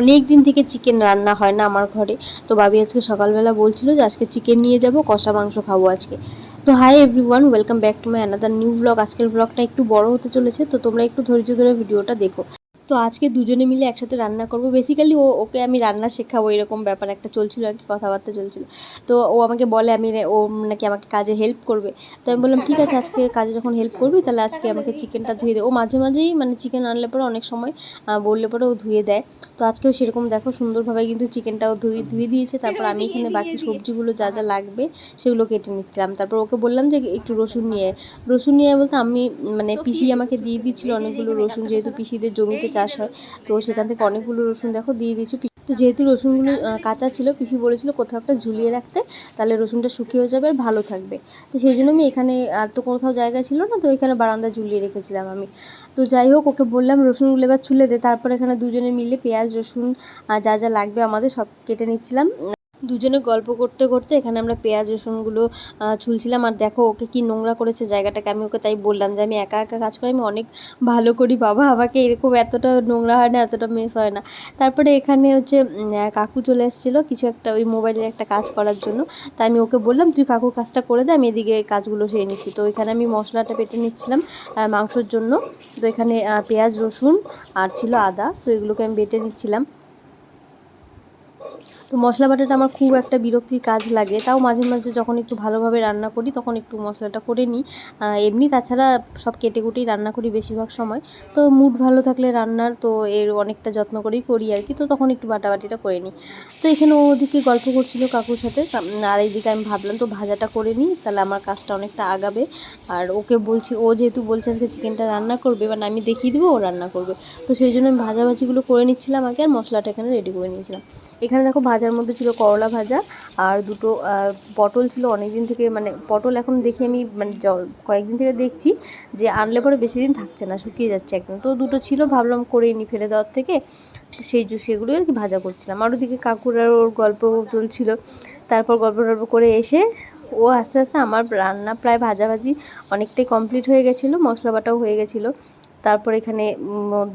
অনেক দিন থেকে চিকেন রান্না হয় না আমার ঘরে। তো ভাবি আজকে সকালবেলা বলছিল যে আজকে চিকেন নিয়ে যাব, কষা মাংস খাব আজকে। তো hi everyone welcome back to my another new blog আজকের ব্লগটা একটু বড় হতে চলেছে, তো তোমরা একটু ধৈর্য ধরে ভিডিওটা দেখো। তো আজকে দুজনে মিলে একসাথে রান্না করব। বেসিক্যালি ও ওকে আমি রান্না শেখাবো এরকম ব্যাপার একটা চলছিল আর কি কথাবার্তা চলছিল। তো ও আমাকে বলে আমি ও নাকি আমাকে কাজে হেল্প করবে। তো আমি বললাম ঠিক আছে আজকে কাজে যখন হেল্প করবি তাহলে আজকে আমাকে চিকেনটা ধুয়ে দে। ও মাঝে মাঝেই মানে চিকেন আনলে পরে অনেক সময় বললে পরে ও ধুয়ে দেয়। তো আজকেও সেরকম দেখো সুন্দরভাবে কিন্তু চিকেনটাও ধুয়ে ধুয়ে দিয়েছে। তারপর আমি এখানে বাকি সবজিগুলো যা যা লাগবে সেগুলো কেটে নিচ্ছিলাম। তারপর ওকে বললাম যে একটু রসুন নিয়ে রসুন নিয়ে বলতে আমি মানে পিসি আমাকে দিয়ে দিচ্ছিল অনেকগুলো রসুন যেহেতু পিসিদের জমিতে চাষ হয়। তো সেখান থেকে অনেকগুলো রসুন দেখো দিয়ে দিয়েছি। তো যেহেতু রসুনগুলো কাঁচা ছিল, পিসি বলেছিল কোথাও একটা ঝুলিয়ে রাখতে, তাহলে রসুনটা শুকিয়ে যাবে আর ভালো থাকবে। তো সেই জন্য আমি এখানে আর তো কোথাও জায়গা ছিল না, তো এখানে বারান্দা ঝুলিয়ে রেখেছিলাম আমি। তো যাই হোক, ওকে বললাম রসুনগুলো এবার ছুলে দে। তারপর এখানে দুজনে মিলে পেঁয়াজ, রসুন যা যা লাগবে আমাদের সব কেটে নিচ্ছিলাম। দুজনে গল্প করতে করতে এখানে আমরা পেঁয়াজ, রসুনগুলো ছুলছিলাম। আর দেখো, ওকে কি নোংরা করেছে জায়গাটাকে। আমি ওকে তাই বললাম যে, আমি একা একা কাজ করি, আমি অনেক ভালো করি, বাবা। আমাকে এরকম এতটা নোংরা হয় না, এতটা মেস হয় না। তারপরে এখানে হচ্ছে কাকু চলে এসেছিল কিছু একটা ওই মোবাইলের একটা কাজ করার জন্য। তাই আমি ওকে বললাম, তুই কাকুর কাজটা করে দে, আমি এদিকে কাজগুলো সেরে নিচ্ছি। তো এখানে আমি মশলাটা পেটে নিচ্ছিলাম মাংসর জন্য। তো এখানে পেঁয়াজ, রসুন আর ছিল আদা। তো এগুলোকে আমি বেটে নিচ্ছিলাম। তো মশলা বাটাটা আমার খুব একটা বিরক্তির কাজ লাগে। তাও মাঝে মাঝে যখন একটু ভালোভাবে রান্না করি, তখন একটু মশলাটা করে নিই। এমনি তাছাড়া সব কেটে কুটেই রান্না করি বেশিরভাগ সময়। তো মুড ভালো থাকলে রান্নার তো এর অনেকটা যত্ন করেই করি আর কি তো তখন একটু বাটাবাটিটা করে নিই। তো এখানে ওদিকে গল্প করছিল কাকুর সাথে। আর এইদিকে আমি ভাবলাম, তো ভাজাটা করে নিই, তাহলে আমার কাজটা অনেকটা আগাবে। আর ওকে বলছি, ও যেহেতু বলছে আজকে চিকেনটা রান্না করবে মানে আমি দেখিয়ে দেবো, ও রান্না করবে। তো সেই জন্য আমি ভাজাভাজিগুলো করে নিচ্ছিলাম আগে, আর মশলাটা এখানে রেডি করে নিয়েছিলাম। এখানে দেখো ভাজার মধ্যে ছিল করলা ভাজা আর দুটো পটল ছিল অনেক দিন থেকে মানে পটল এখন দেখি আমি মানে কয়েকদিন থেকে দেখছি যে আনলে পরে বেশি দিন থাকছে না, শুকিয়ে যাচ্ছে একদম। তো দুটো ছিল, ভাবলাম করে নি ফেলে দেওয়ার থেকে। সেই সেগুলোই আর কি ভাজা করছিলাম। আর ওদিকে কাকুর আর ওর গল্প চলছিল। তারপর গল্প টল্প করে এসে ও আস্তে আস্তে আমার রান্না প্রায় ভাজাভাজি অনেকটাই কমপ্লিট হয়ে গেছিল, মশলা বাটাও হয়ে গেছিল। তারপর এখানে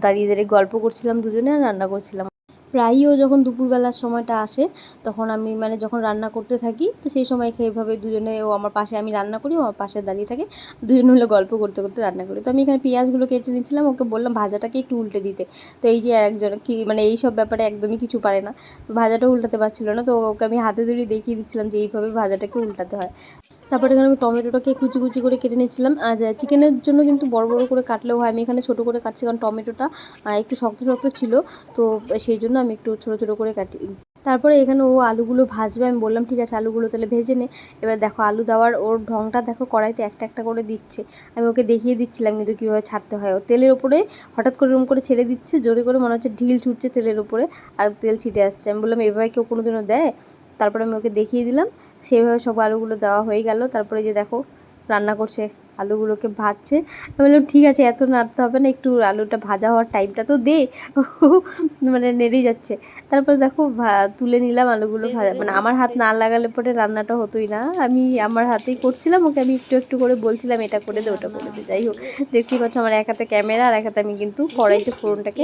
দাঁড়িয়ে দাঁড়িয়ে গল্প করছিলাম দুজনে আর রান্না করছিলাম। প্রায়ই ও যখন দুপুরবেলার সময়টা আসে, তখন আমি মানে যখন রান্না করতে থাকি, তো সেই সময় খেয়ে এভাবে দুজনে ও আমার পাশে আমি রান্না করি, ও আমার পাশে দাঁড়িয়ে থাকে, দুজন হলে গল্প করতে করতে রান্না করি। তো আমি এখানে পেঁয়াজগুলো কেটে নিচ্ছিলাম ওকে বললাম ভাজাটাকে একটু উল্টে দিতে। তো এই যে একজন কি মানে এই সব ব্যাপারে একদমই কিছু পারে না। ভাজাটা উল্টাতে পারছিল না, তো ওকে আমি হাতে ধরে দেখিয়ে দিচ্ছিলাম যে এইভাবে ভাজাটাকে উল্টাতে হয়। তারপরে এখানে আমি টমেটোটাকে কুচি কুচি করে কেটে নিচ্ছিলাম আর চিকেনের জন্য কিন্তু বড় বড় করে কাটলেও হয়। আমি এখানে ছোটো করে কাটছি কারণ টমেটোটা একটু শক্ত শক্ত ছিল। তো সেই জন্য আমি একটু ছোটো ছোটো করে কাটি। তারপরে এখানে ও আলুগুলো ভাজবে। আমি বললাম, ঠিক আছে, আলুগুলো তাহলে ভেজে নে। এবার দেখো, আলু দেওয়ার ওর ঢংটা দেখো, কড়াইতে একটা একটা করে দিচ্ছে। আমি ওকে দেখিয়ে দিচ্ছিলাম কিন্তু কীভাবে ছাড়তে হয়। ওর তেলের ওপরে হঠাৎ করে এরকম করে ছেড়ে দিচ্ছে। জোরে করে মনে হচ্ছে ঢিল ছুটছে তেলের ওপরে। আর তেল ছিটে আসছে। আমি বললাম, এভাবে কেউ কোনোদিনও দেয়? তারপরে আমি ওকে দেখিয়ে দিলাম। সেইভাবে সব আলুগুলো দেওয়া হয়ে গেল। তারপরে যে দেখো, রান্না করছে আলুগুলোকে ভাজছে। আমি বললাম ঠিক আছে এত নাড়তে হবে না একটু আলুটা ভাজা হওয়ার টাইমটা তো দে। মানে নেড়েই যাচ্ছে। তারপরে দেখো তুলে নিলাম আলুগুলো ভাজা। মানে আমার হাত না লাগালে পরে রান্নাটা হতোই না। আমি আমার হাতেই করছিলাম ওকে আমি একটু একটু করে বলছিলাম এটা করে দে ওটা করে দে। যাই হোক দেখতেই পাচ্ছ আমার এক হাতে ক্যামেরা আর এক হাতে আমি কিন্তু কড়াইতে ফোড়নটাকে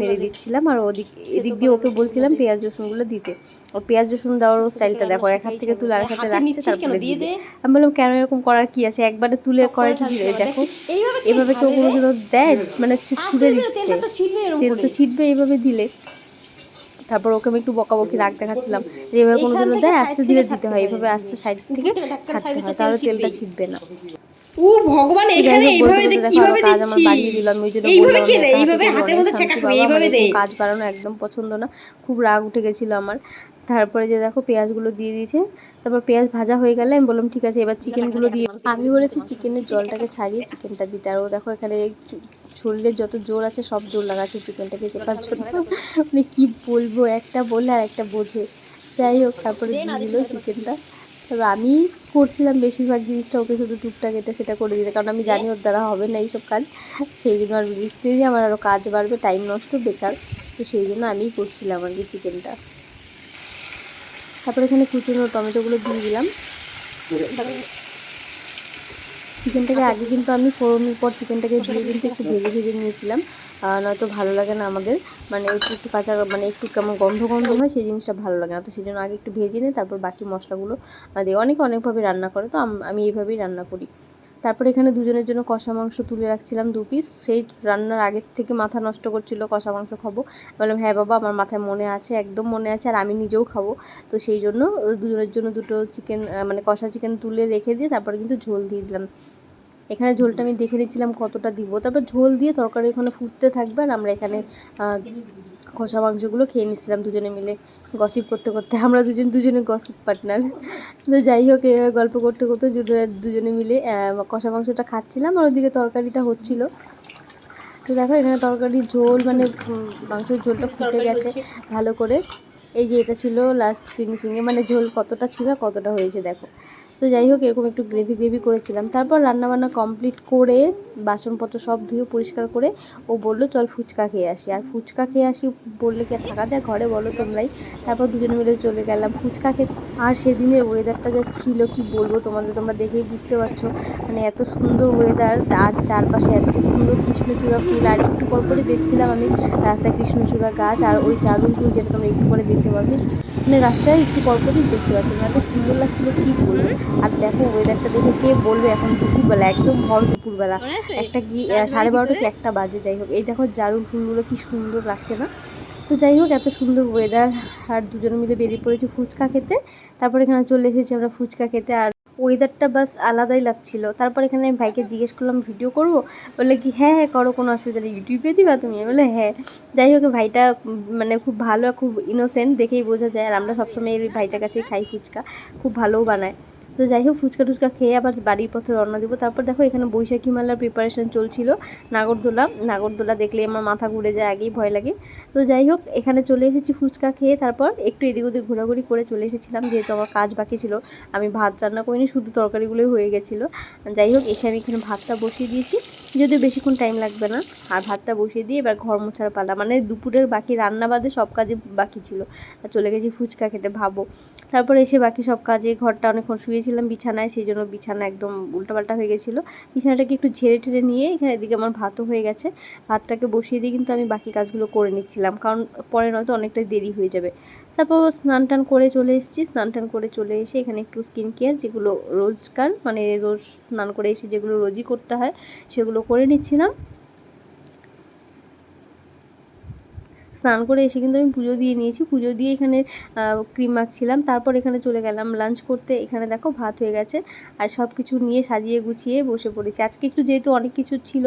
নেড়ে দিচ্ছিলাম। আর ওদিক এদিক দিয়ে ওকে বলছিলাম পেঁয়াজ রসুনগুলো দিতে। ও পেঁয়াজ রসুন দেওয়ার স্টাইলটা দেখো এক হাত থেকে তুলে আর এক হাতে রাখছে তারপরে দিবে। আমি বললাম কেন এরকম করার কি আছে? একবারে তুলে কড়াইটা দেখো এভাবে কেউ কোনো দিনও দেয়? মানে ছুড়ে দিচ্ছে। তেল তো ছিটবে এইভাবে দিলে। তারপর ওকে আমি একটু বকাবকি রাগ দেখাচ্ছিলাম যে এভাবে কোনো দিনও দেয় আস্তে ধীরে দিতে হয়। এইভাবে আস্তে সাইড থেকে ছাড়তে হয় তাহলে তেলটা ছিটবে না। ও ভগবান যাই এখানে এইভাবে কীভাবে দিচ্ছি বাড়িয়ে দিলাম ওই জন্য এইভাবে কে আমি দে একা এইভাবে হাতে হাতের মধ্যে ছেঁকা এইভাবে আমার দে। এরকম কাজ বাড়ানো একদম পছন্দ না। খুব রাগ উঠে গেছিল আমার। তারপরে যে দেখো পেঁয়াজগুলো দিয়ে দিয়েছে, তারপর পেঁয়াজ ভাজা হয়ে গেলে আমি বললাম, ঠিক আছে, এবার চিকেনগুলো দিয়ে আমি বলেছি, চিকেনের জলটাকে ছাড়িয়ে চিকেনটা দিতে। আর ও দেখো এখানে শরীরের যত জোর আছে, সব জোর লাগাচ্ছে চিকেনটাকে চেপার জন্য। মানে কি বলব, একটা বলে আর একটা বোঝে। যাই হোক, তারপরে দিয়ে দিল চিকেনটা। তবে আমি করছিলাম বেশিরভাগ জিনিসটা, ওকে শুধু টুকটাক এটা সেটা করে দিতে। কারণ আমি জানি ওর দ্বারা হবে না এইসব কাজ। সেই জন্য আর রিস্ক দিয়ে আমার আরও কাজ বাড়বে টাইম নষ্ট, বেকার। তো সেই জন্য আমিই করছিলাম আর কি চিকেনটা। তারপরে এখানে কুচুনো টমেটোগুলো দিয়ে দিলাম। চিকেনটাকে আগে কিন্তু আমি ফোড়নের পর চিকেনটাকে দিয়ে কিন্তু একটু ভেজে ভেজে নিয়েছিলাম। নয়তো ভালো লাগে না আমাদের। মানে একটু একটু কাঁচা মানে একটু কেমন গন্ধ গন্ধ হয়, সেই জিনিসটা ভালো লাগে না। তো সেই জন্য আগে একটু ভেজে নিই তারপর বাকি মশলাগুলো দিয়ে দিই অনেকে অনেকভাবে রান্না করে, তো আমি এইভাবেই রান্না করি। তারপরে এখানে দুজনের জন্য কষা মাংস তুলে রাখছিলাম দু পিস সেই রান্নার আগের থেকে মাথা নষ্ট করছিল কষা মাংস খাব। বললাম হ্যাঁ বাবা, আমার মাথায় মনে আছে, একদম মনে আছে, আর আমি নিজেও খাব। তো সেই জন্য দুজনের জন্য দুটো চিকেন মানে কষা চিকেন তুলে রেখে দিয়ে তারপরে কিন্তু ঝোল দিয়ে দিলাম। এখানে ঝোলটা আমি দেখে নিচ্ছিলাম কতটা দিব। তারপর ঝোল দিয়ে তরকারি ওখানে ফুটতে থাকবে আর আমরা এখানে কষা মাংসগুলো খেয়ে নিচ্ছিলাম দুজনে মিলে গসিপ করতে করতে। আমরা দুজন দুজনে গসিপ পার্টনার তো যাই হোক এভাবে গল্প করতে করতে দুজনে- মিলে কষা মাংসটা খাচ্ছিলাম আর ওদিকে তরকারিটা হচ্ছিল। তো দেখো এখানে তরকারির ঝোল মানে মাংসের ঝোলটা ফুটে গেছে ভালো করে। এই যে এটা ছিল লাস্ট ফিনিশিংয়ে মানে ঝোল কতটা ছিল কতটা হয়েছে দেখো। তো যাই হোক, এরকম একটু গ্রেভি গ্রেভি করেছিলাম। তারপর রান্নাবান্না কমপ্লিট করে বাসনপত্র সব ধুয়ে পরিষ্কার করে ও বলল, চল ফুচকা খেয়ে আসি। আর ফুচকা খেয়ে আসি বললে কি আর থাকা যায় ঘরে বলো তোমরাই। তারপর দুজনে মিলে চলে গেলাম। ফুচকা খেতে আর সেদিনের ওয়েদারটা যা ছিল, কি বলব তোমাদের? তোমরা দেখেই বুঝতে পারছ। মানে এত সুন্দর ওয়েদার আর চারপাশে এত সুন্দর কৃষ্ণচূড়া ফুল। আর একটু পর পরে দেখছিলাম আমি রাস্তায় কৃষ্ণচূড়া গাছ আর ওই চারুল ফুল যেটা তোমরা একটু পরে দেখতে পারবে মানে রাস্তায় একটু পর পরই দেখতে পাচ্ছি। মানে এত সুন্দর লাগছিল, কি বলব? আর দেখো ওয়েদারটা দেখে কে বলবে এখন দুপুরবেলা একদম ভর দুপুরবেলা। একটা কি সাড়ে বারোটা কি একটা বাজে যাই হোক। এই দেখো জারুল ফুলগুলো কি সুন্দর লাগছে না? তো যাই হোক এত সুন্দর ওয়েদার আর দুজন মিলে বেরিয়ে পড়েছি ফুচকা খেতে। তারপর এখানে চলে এসেছি আমরা ফুচকা খেতে। আর ওয়েদারটা বাস আলাদাই লাগছিল। তারপর এখানে আমি ভাইকে জিজ্ঞেস করলাম ভিডিও করব? বলে কি হ্যাঁ হ্যাঁ করো কোনো অসুবিধা নেই। ইউটিউবে দিবা তুমি? বলে হ্যাঁ। যাই হোক ভাইটা মানে খুব ভালো আর খুব ইনোসেন্ট দেখেই বোঝা যায়। আর আমরা সবসময় এই ভাইটার কাছেই খাই ফুচকা। খুব ভালোও বানায়। তো যাই হোক, ফুচকা টুচকা খেয়ে আবার বাড়ির পথে রওনা দেবো। তারপর দেখো, এখানে বৈশাখী মেলার প্রিপারেশান চলছিল নাগরদোলা। নাগরদোলা দেখলে আমার মাথা ঘুরে যায়, আগেই ভয় লাগে। তো যাই হোক, এখানে চলে এসেছি ফুচকা খেয়ে। তারপর একটু এদিক ওদিক ঘোরাঘুরি করে চলে এসেছিলাম, যেহেতু আমার কাজ বাকি ছিল। আমি ভাত রান্না করিনি, শুধু তরকারিগুলোই হয়ে গেছিল। যাই হোক এখানে আমি এখানে ভাতটা বসিয়ে দিয়েছি। যদিও বেশিক্ষণ টাইম লাগবে না আর ভাতটা বসিয়ে দিয়ে এবার ঘর মোছার পালা। মানে দুপুরের বাকি রান্না বাদে সব কাজে বাকি ছিল। আর চলে গেছি ফুচকা খেতে, ভাবো। তারপর এসে বাকি সব কাজে ঘরটা অনেকক্ষণ শুয়েছিলাম বিছানায়, সেই জন্য বিছানা একদম উল্টাপাল্টা হয়ে গেছিল। বিছানাটাকে একটু ঝেড়ে ঠেড়ে নিয়ে এখানে এদিকে আমার ভাতও হয়ে গেছে। ভাতটাকে বসিয়ে দিয়ে কিন্তু আমি বাকি কাজগুলো করে নিচ্ছিলাম। কারণ পরে নয়তো অনেকটাই দেরি হয়ে যাবে। তারপর স্নান টান করে চলে এসেছি। স্নান টান করে চলে এসে এখানে একটু স্কিন কেয়ার যেগুলো রোজকার মানে রোজ স্নান করে এসে যেগুলো রোজই করতে হয়, সেগুলো করে নিচ্ছিলাম। স্নান করে এসে কিন্তু আমি পুজো দিয়ে নিয়েছি। পুজো দিয়ে এখানে ক্রিম মাখছিলাম। তারপর এখানে চলে গেলাম লাঞ্চ করতে। এখানে দেখো ভাত হয়ে গেছে। আর সব কিছু নিয়ে সাজিয়ে গুছিয়ে বসে পড়েছি। আজকে একটু যেহেতু অনেক কিছু ছিল,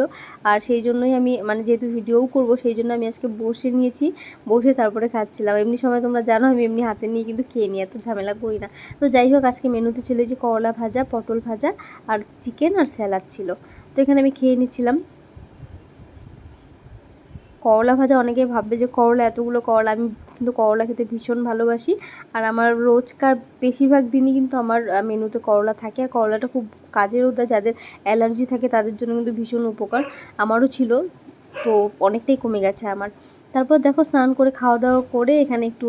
আর সেই জন্যই আমি মানে যেহেতু ভিডিওও করব, সেই জন্য আমি আজকে বসে নিয়েছি। বসে তারপরে খাচ্ছিলাম। এমনি সময় তোমরা জানো, আমি এমনি হাতে নিয়ে কিন্তু খেয়ে নিই, এত ঝামেলা করি না। তো যাই হোক, আজকে মেনুতে ছিল যে করলা ভাজা, পটল ভাজা, আর চিকেন আর স্যালাড ছিল। তো এখানে আমি খেয়ে নিচ্ছিলাম। করলা ভাজা অনেকে ভাববে যে করলা, এতগুলো করলা, আমি কিন্তু করলা খেতে ভীষণ ভালোবাসি। আর আমার রোজকার বেশিরভাগ দিনই কিন্তু আমার মেনুতে করলা থাকে। আর করলাটা খুব কাজেরও দেয় যাদের অ্যালার্জি থাকে তাদের জন্য কিন্তু ভীষণ উপকার। আমারও ছিল, তো অনেকটাই কমে গেছে আমার। তারপর দেখো স্নান করে খাওয়া দাওয়া করে এখানে একটু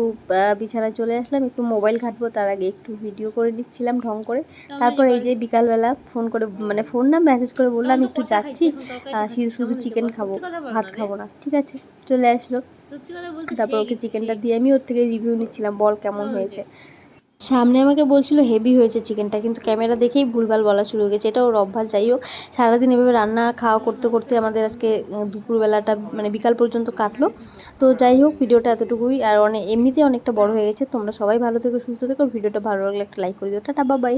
বিছানায় চলে আসলাম। একটু মোবাইল ঘাটবো তার আগে একটু ভিডিও করে নিচ্ছিলাম ঢং করে। তারপর এই যে বিকালবেলা ফোন করে মানে ফোন না মেসেজ করে বললাম একটু যাচ্ছি। শুধু শুধু চিকেন খাব ভাত খাব না। ঠিক আছে চলে আসলো। তারপর ওকে চিকেনটা দিয়ে আমি ওর থেকে রিভিউ নিচ্ছিলাম বল কেমন হয়েছে। সামনে আমাকে বলছিল হেভি হয়েছে চিকেনটা কিন্তু ক্যামেরা দেখেই ভুলভাল বলা শুরু হয়ে গেছে। এটা ওর অভ্যাস, যাই হোক, সারাদিন এভাবে রান্না খাওয়া করতে করতে আমাদের আজকে দুপুরবেলাটা মানে বিকাল পর্যন্ত কাটলো। তো যাই হোক, ভিডিওটা এতটুকুই। আর অনেক এমনিতে অনেকটা বড় হয়ে গেছে। তোমরা সবাই ভালো থেকো, সুস্থ থেকো। ভিডিওটা ভালো লাগলে একটা লাইক করে দিও। টাটা বাবাই